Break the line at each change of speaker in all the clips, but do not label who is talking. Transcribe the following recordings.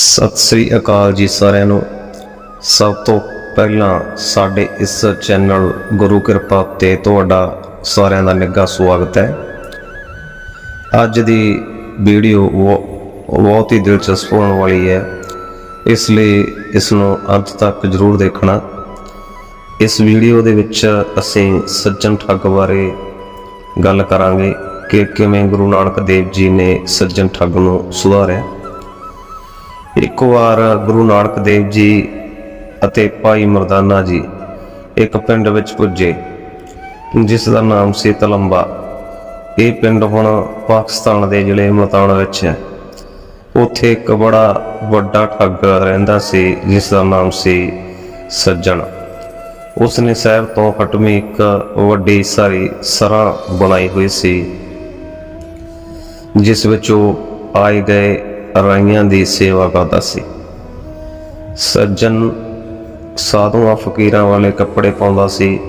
ਸਤਿ ਸ੍ਰੀ ਅਕਾਲ ਜੀ ਸਾਰਿਆਂ ਨੂੰ। ਸਭ ਤੋਂ ਪਹਿਲਾਂ ਸਾਡੇ ਇਸ ਚੈਨਲ ਗੁਰੂ ਕਿਰਪਾ ਤੇ ਤੁਹਾਡਾ ਸਾਰਿਆਂ ਦਾ ਨਿੱਘਾ ਸਵਾਗਤ ਹੈ। ਅੱਜ ਦੀ ਵੀਡੀਓ ਬਹੁ- ਬਹੁਤ ਹੀ ਦਿਲਚਸਪ ਹੋਣ ਵਾਲੀ ਹੈ। ਇਸ ਲਈ ਇਸ ਨੂੰ ਅੰਤ ਤੱਕ ਜ਼ਰੂਰ ਦੇਖਣਾ। ਇਸ ਵੀਡੀਓ ਦੇ ਵਿੱਚ ਅਸੀਂ ਸੱਜਣ ਠੱਗ ਬਾਰੇ ਗੱਲ ਕਰਾਂਗੇ ਕਿ ਕਿਵੇਂ ਗੁਰੂ ਨਾਨਕ ਦੇਵ ਜੀ ਨੇ ਸੱਜਣ ਠੱਗ ਨੂੰ ਸੁਧਾਰਿਆ। ਇੱਕ ਵਾਰ ਗੁਰੂ ਨਾਨਕ ਦੇਵ ਜੀ ਅਤੇ ਭਾਈ ਮਰਦਾਨਾ ਜੀ ਇੱਕ ਪਿੰਡ ਵਿੱਚ ਪੁੱਜੇ, ਜਿਸ ਦਾ ਨਾਮ ਸੀ ਤਲੰਬਾ। ਇਹ ਪਿੰਡ ਹੁਣ ਪਾਕਿਸਤਾਨ ਦੇ ਜ਼ਿਲ੍ਹੇ ਮਲਤਾਨ ਵਿੱਚ ਹੈ। ਉੱਥੇ ਇੱਕ ਬੜਾ ਵੱਡਾ ਠੱਗ ਰਹਿੰਦਾ ਸੀ, ਜਿਸ ਦਾ ਨਾਮ ਸੀ ਸੱਜਣ। ਉਸ ਨੇ ਸ਼ਹਿਰ ਤੋਂ ਹਟਮੀ ਇੱਕ ਵੱਡੀ ਸਾਰੀ ਸਰਾਂ ਬਣਾਈ ਹੋਈ ਸੀ, ਜਿਸ ਵਿੱਚ ਉਹ ਆਏ ਗਏ ਰਾਈਆਂ ਦੀ ਸੇਵਾ ਕਰਦਾ ਸੀ। ਸੱਜਣ ਸਾਧੂਆਂ, ਫਕੀਰਾਂ ਵਾਲੇ ਕੱਪੜੇ ਪਾਉਂਦਾ ਸੀ,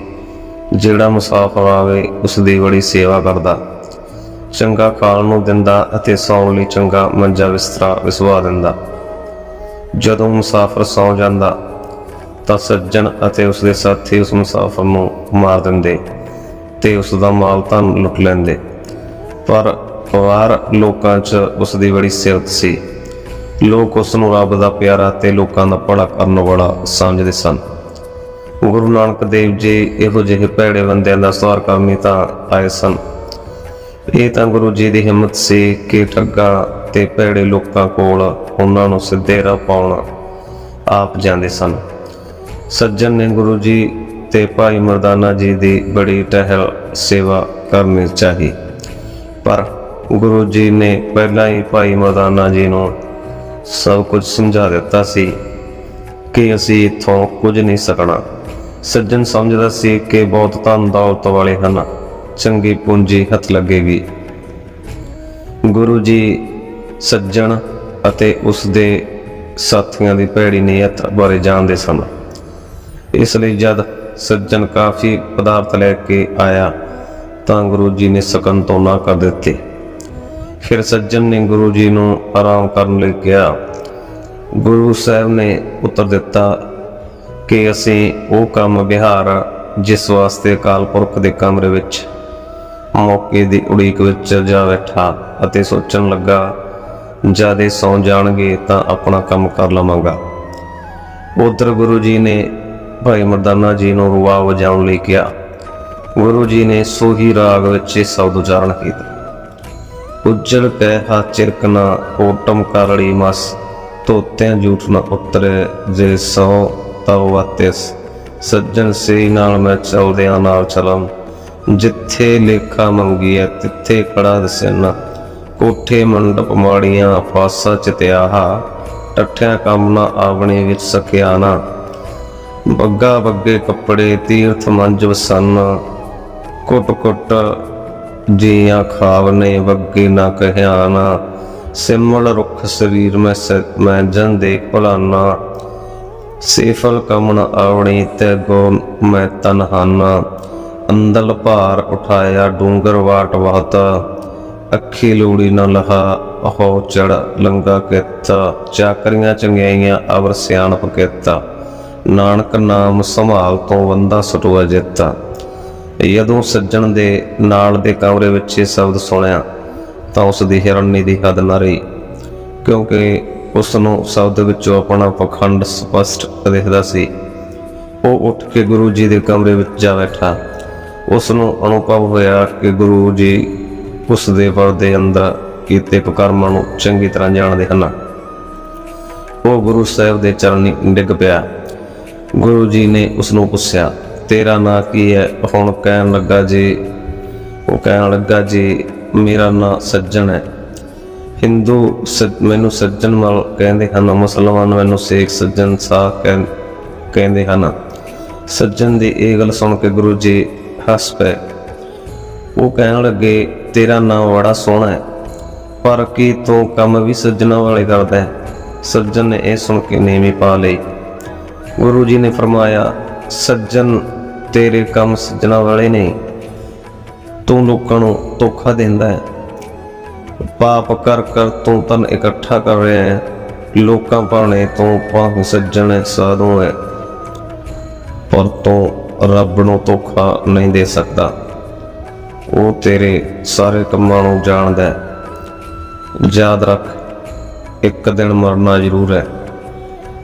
ਜਿਹੜਾ ਮੁਸਾਫਰ ਆਵੇ ਉਸ ਦੀ ਬੜੀ ਸੇਵਾ ਕਰਦਾ। ਚੰਗਾ ਖਾਣ ਨੂੰ ਦਿੰਦਾ ਅਤੇ ਸੌਣ ਲਈ ਚੰਗਾ ਮੰਜਾ ਬਿਸਤਰਾ ਵਿਸਵਾ ਦਿੰਦਾ। ਜਦੋਂ ਮੁਸਾਫਰ ਸੌ ਜਾਂਦਾ, ਤਾਂ ਸੱਜਣ ਅਤੇ ਉਸ ਦੇ ਸਾਥੀ ਉਸ ਮੁਸਾਫਰ ਨੂੰ ਮਾਰ ਦਿੰਦੇ ਤੇ ਉਸ ਦਾ ਮਾਲ ਧਨ ਲੁੱਟ ਲੈਂਦੇ। ਪਰ ਵਾਰ ਲੋਕਾਂ 'ਚ ਉਸ ਦੀ ਬੜੀ ਸਿਫਤ ਸੀ। ਲੋਕ ਉਸ ਨੂੰ ਰੱਬ ਦਾ ਪਿਆਰਾ ਤੇ ਲੋਕਾਂ ਦਾ ਭਲਾ ਕਰਨ ਵਾਲਾ ਸਮਝਦੇ ਸਨ। ਗੁਰੂ ਨਾਨਕ ਦੇਵ ਜੀ ਇਹੋ ਜਿਹੇ ਭੈੜੇ ਬੰਦਿਆਂ ਦਾ ਸਵਾਰ ਕਰਨੀ ਤਾਂ ਆਏ ਸਨ। ਇਹ ਤਾਂ ਗੁਰੂ ਜੀ ਦੀ ਹਿੰਮਤ ਸੀ ਕਿ ਠੱਗਾ ਤੇ ਭੈੜੇ ਲੋਕਾਂ ਕੋਲ ਉਹਨਾਂ ਨੂੰ ਸਿੱਧੇ ਰਾਹ ਪਾਉਣ ਆਪ ਜਾਂਦੇ ਸਨ। ਸੱਜਣ ਨੇ ਗੁਰੂ ਜੀ ਤੇ ਭਾਈ ਮਰਦਾਨਾ ਜੀ ਦੀ ਬੜੀ ਟਹਿਲ ਸੇਵਾ ਕਰਨੀ ਚਾਹੀ। ਪਰ ਗੁਰੂ ਜੀ ਨੇ ਪਹਿਲਾਂ ਹੀ ਭਾਈ ਮਰਦਾਨਾ ਜੀ ਨੂੰ ਸਭ ਕੁਝ ਸਮਝਾ ਦਿੱਤਾ ਸੀ ਕਿ ਅਸੀਂ ਇੱਥੋਂ ਕੁਝ ਨਹੀਂ ਸਕਣਾ। ਸੱਜਣ ਸਮਝਦਾ ਸੀ ਕਿ ਬਹੁਤ ਧਨ ਦੌਲਤ ਵਾਲੇ ਹਨ, ਚੰਗੀ ਪੂੰਜੀ ਹੱਥ ਲੱਗੇਗੀ ਗੁਰੂ ਜੀ ਸੱਜਣ ਅਤੇ ਉਸ ਦੇ ਸਾਥੀਆਂ ਦੀ ਭੈੜੀ ਨੀਅਤ ਬਾਰੇ ਜਾਣਦੇ ਸਨ। ਇਸ ਲਈ ਜਦ ਸੱਜਣ ਕਾਫੀ ਪਦਾਰਥ ਲੈ ਕੇ ਆਇਆ ਤਾਂ ਗੁਰੂ ਜੀ ਨੇ ਸਕਨ ਤੋਂ ਨਾ ਕਰ ਦਿੱਤੇ। ਫਿਰ ਸੱਜਣ ਨੇ ਗੁਰੂ ਜੀ ਨੂੰ ਆਰਾਮ ਕਰਨ ਲਈ ਕਿਹਾ, ਗੁਰੂ ਸਾਹਿਬ ਨੇ ਉੱਤਰ ਦਿੱਤਾ ਕਿ ਅਸੀਂ ਉਹ ਕੰਮ ਵਿਹਾਰ ਜਿਸ ਵਾਸਤੇ ਅਕਾਲ ਪੁਰਖ ਦੇ ਕਮਰੇ ਵਿੱਚ ਮੌਕੇ ਦੀ ਉਡੀਕ ਵਿੱਚ ਜਾ ਬੈਠਾ ਅਤੇ ਸੋਚਣ ਲੱਗਾ, ਜਦ ਇਹ ਸੌ ਜਾਣਗੇ ਤਾਂ ਆਪਣਾ ਕੰਮ ਕਰ ਲਵਾਂਗਾ। ਉਧਰ ਗੁਰੂ ਜੀ ਨੇ ਭਾਈ ਮਰਦਾਨਾ ਜੀ ਨੂੰ ਰੁਵਾ ਵਜਾਉਣ ਲਈ ਕਿਹਾ। ਗੁਰੂ ਜੀ ਨੇ ਸੋਹੀ ਰਾਗ ਵਿੱਚ ਇਹ ਸ਼ਬਦ ਉਚਾਰਨ ਕੀਤਾ। ਉਜਲ ਕੈ ਹਾ ਚਿਰਕਨਾ ਓਟਮ ਕਰੜੀ ਮਸ। ਤੋਤਿਆਂ ਝੂਠ ਨਾ ਉਤਰੇ, ਜੇ ਸੋ ਤਉ ਵਤਿਸ। ਸੱਜਣ ਸੇ ਨਾਲ ਮੈਂ ਚਲਦਿਆਂ ਨਾਲ ਚਲਮ। ਜਿੱਥੇ ਲੇਖਾ ਮੰਗੀ ਤਿੱਥੇ ਖੜਾ ਦਸਨਾ। ਕੋਠੇ ਮੰਡਪ ਮਾੜੀਆਂ ਫਾਸਾ ਚਿਤਿਆਹਾ ਟੱਠਿਆਂ ਕੰਮ ਨਾ ਆਵਣੇ ਵਿੱਚ ਸਕਿਆ ਨਾ। ਬੱਗਾ ਬੱਗੇ ਕੱਪੜੇ, ਤੀਰਥ ਮੰਜ ਵਸਨ। ਕੁੱਟ ਕੁੱਟ ਜੀਆਂ ਖਾਵਨੇ ਬੱਗੇ ਨਾ ਕਹਿਆ ਸਿਮਲ ਰੁੱਖ ਸਰੀਰ ਮੈਂ ਸ- ਮੈਂ ਜਨ ਦੇਖ ਭਲਾਨਾ। ਸੇਫਲ ਕਮਣ ਆਵਣੀ ਤੇ ਗੋ ਮੈਂ ਤਨਹਾਨਾ। ਅੰਦਲ ਭਾਰ ਉਠਾਇਆ ਡੂੰਗਰ ਵਾਟ ਵਹਤ ਅੱਖੀ ਲੋੜੀ ਨ ਲਹਾ, ਅਹੋ ਚੜ ਲੰਗਾ ਕਿਤ। ਚਾਕਰੀਆਂ ਚੰਗਿਆਈਆਂ ਅਵਰ ਸਿਆਣਪ ਕਿਤ। ਨਾਨਕ ਨਾਮ ਸੰਭਾਲ ਤੋਂ ਵੰਦਾ ਸਟੁਆ ਜਿੱਤਾ। ਜਦੋਂ ਸੱਜਣ ਦੇ ਨਾਲ ਦੇ ਕਮਰੇ ਵਿੱਚ ਇਹ ਸ਼ਬਦ ਸੁਣਿਆ, ਤਾਂ ਉਸ ਦੀ ਹਿਰਨੀ ਦੀ ਹੱਦ ਨਾ ਰਹੀ, ਕਿਉਂਕਿ ਉਸ ਨੂੰ ਸ਼ਬਦ ਵਿੱਚੋਂ ਆਪਣਾ ਪਖੰਡ ਸਪਸ਼ਟ ਦਿਖਦਾ ਸੀ। ਉਹ ਉੱਠ ਕੇ ਗੁਰੂ ਜੀ ਦੇ ਕਮਰੇ ਵਿੱਚ ਜਾ ਬੈਠਾ। ਉਸ ਨੂੰ ਅਨੁਭਵ ਹੋਇਆ ਕਿ ਗੁਰੂ ਜੀ ਉਸ ਦੇ ਵਰ ਅੰਦਰ ਕੀਤੇ ਕੁਕਰਮਾਂ ਨੂੰ ਚੰਗੀ ਤਰ੍ਹਾਂ ਜਾਣਦੇ ਹਨ। ਉਹ ਗੁਰੂ ਸਾਹਿਬ ਦੇ ਚਰਨੀ ਡਿੱਗ ਪਿਆ। ਗੁਰੂ ਜੀ ਨੇ ਉਸ ਨੂੰ ਪੁੱਛਿਆ ਤੇਰਾ ਨਾਂ ਕੀ ਹੈ? ਹੁਣ ਕਹਿਣ ਲੱਗਾ ਜੀ, ਉਹ ਕਹਿਣ ਲੱਗਾ ਜੀ, ਮੇਰਾ ਨਾਂ ਸੱਜਣ ਹੈ। ਹਿੰਦੂ ਸੱਜ- ਮੈਨੂੰ ਸੱਜਣ ਮਲ ਕਹਿੰਦੇ ਹਨ, ਮੁਸਲਮਾਨ ਮੈਨੂੰ ਸ਼ੇਖ ਸੱਜਣ ਸਾਹ ਕਹਿ- ਕਹਿੰਦੇ ਹਨ। ਸੱਜਣ ਦੀ ਇਹ ਗੱਲ ਸੁਣ ਕੇ ਗੁਰੂ ਜੀ ਹੱਸ ਪਏ। ਉਹ ਕਹਿਣ ਲੱਗੇ, ਤੇਰਾ ਨਾਂ ਬੜਾ ਸੋਹਣਾ ਹੈ, ਪਰ ਕੀ ਤੂੰ ਕੰਮ ਵੀ ਸੱਜਣਾ ਵਾਲੇ ਕਰਦਾ ਹੈ? ਸੱਜਣ ਨੇ ਇਹ ਸੁਣ ਕੇ ਨੀਵੀਂ ਪਾ ਲਈ। ਗੁਰੂ ਜੀ ਨੇ ਫਰਮਾਇਆ, ਸੱਜਣ ਤੇਰੇ ਕੰਮ ਸੱਜਣਾ ਵਾਲੇ ਨਹੀਂ ਤੂੰ ਲੋਕਾਂ ਨੂੰ ਧੋਖਾ ਦਿੰਦਾ ਹੈ। ਪਾਪ ਕਰ ਕਰ ਤੂੰ ਤਨ ਇਕੱਠਾ ਕਰ ਰਿਹਾ ਹੈ। ਲੋਕਾਂ ਭਾਣੇ ਤੋਂ ਭਾਵੇਂ ਸੱਜਣ ਸਾਧੂ ਹੈ। ਪਰ ਤੂੰ ਰੱਬ ਨੂੰ ਧੋਖਾ ਨਹੀਂ ਦੇ ਸਕਦਾ। ਉਹ ਤੇਰੇ ਸਾਰੇ ਕੰਮਾਂ ਨੂੰ ਜਾਣਦਾ ਹੈ। ਯਾਦ ਰੱਖ, ਇੱਕ ਦਿਨ ਮਰਨਾ ਜ਼ਰੂਰ ਹੈ।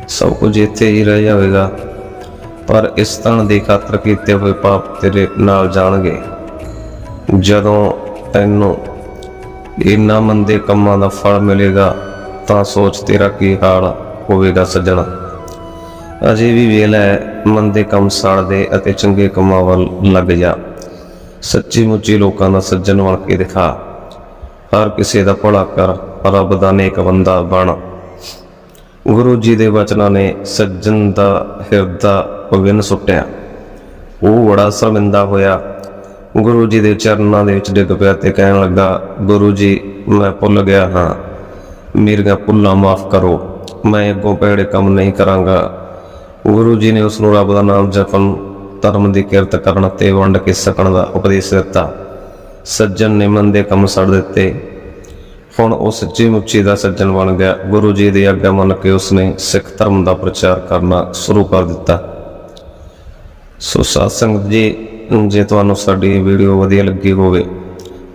ਸਭ ਕੁਝ ਇੱਥੇ ਹੀ ਰਹਿ ਜਾਵੇਗਾ। ਪਰ ਇਸ ਤਣ ਦੀ ਖਾਤਰ ਕੀਤੇ ਹੋਏ ਪਾਪ ਤੇਰੇ ਨਾਲ ਜਾਣਗੇ। ਜਦੋਂ ਤੈਨੂੰ ਇਹਨਾਂ ਮੰਦੇ ਕੰਮਾਂ ਦਾ ਫਲ ਮਿਲੇਗਾ, ਤਾਂ ਸੋਚ ਤੇਰਾ ਕੀ ਹਾਲ ਹੋਵੇਗਾ ਸੱਜਣਾ। ਅਜੇ ਵੀ ਵੇਲਾ ਹੈ ਮੰਦੇ ਕੰਮ ਸਾੜਦੇ ਅਤੇ ਚੰਗੇ ਕੰਮਾਂ ਵੱਲ ਲੱਗ ਜਾ। ਸੱਚੀ ਮੁੱਚੀ ਲੋਕਾਂ ਦਾ ਸੱਜਣ ਬਣ ਕੇ ਦਿਖਾ। ਹਰ ਕਿਸੇ ਦਾ ਭਲਾ ਕਰ, ਰੱਬ ਦਾ ਨੇਕ ਬੰਦਾ ਬਣ। ਗੁਰੂ ਜੀ ਦੇ ਵਚਨਾਂ ਨੇ ਸੱਜਣ ਦਾ ਹਿਰਦਾ ਪਵਿੰਨ ਸੁੱਟਿਆ। ਉਹ ਬੜਾ ਸ਼ਰਮਿੰਦਾ ਹੋਇਆ। ਗੁਰੂ ਜੀ ਦੇ ਚਰਨਾਂ ਦੇ ਵਿੱਚ ਡਿੱਗ ਪਿਆ ਤੇ ਕਹਿਣ ਲੱਗਾ, ਗੁਰੂ ਜੀ, ਮੈਂ ਭੁੱਲ ਗਿਆ ਹਾਂ। ਮੇਰੀਆਂ ਭੁੱਲਾਂ ਮਾਫ ਕਰੋ। ਮੈਂ ਅੱਗੋਂ ਪੈੜੇ ਕੰਮ ਨਹੀਂ ਕਰਾਂਗਾ। ਗੁਰੂ ਜੀ ਨੇ ਉਸ ਨੂੰ ਰੱਬ ਦਾ ਨਾਮ ਜਪਣ, ਧਰਮ ਦੀ ਕਿਰਤ ਕਰਨ ਤੇ ਵੰਡ ਕੇ ਸਕਣ ਦਾ ਉਪਦੇਸ਼ ਦਿੱਤਾ। ਸੱਜਣ ਨੇ ਮਨ ਦੇ ਕੰਮ ਛੱਡ ਦਿੱਤੇ। ਹੁਣ ਉਹ ਸੱਚੀ ਮੁੱਚੀ ਦਾ ਸੱਜਣ ਬਣ ਗਿਆ। ਗੁਰੂ ਜੀ ਦੀ ਆਗਿਆ ਮੰਨ ਕੇ ਉਸਨੇ ਸਿੱਖ ਧਰਮ ਦਾ ਪ੍ਰਚਾਰ ਕਰਨਾ ਸ਼ੁਰੂ ਕਰ ਦਿੱਤਾ। ਸੋ ਸਾਧ ਸੰਗਤ ਜੀ ਜੇ ਤੁਹਾਨੂੰ ਸਾਡੀ ਵੀਡੀਓ ਵਧੀਆ ਲੱਗੀ ਹੋਵੇ,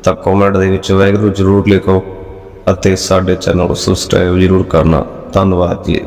ਤਾਂ ਕਮੈਂਟ ਦੇ ਵਿੱਚ ਵਾਹਿਗੁਰੂ ਜ਼ਰੂਰ ਲਿਖੋ ਅਤੇ ਸਾਡੇ ਚੈਨਲ ਨੂੰ ਸਬਸਕ੍ਰਾਈਬ ਜ਼ਰੂਰ ਕਰਨਾ। ਧੰਨਵਾਦ ਜੀ।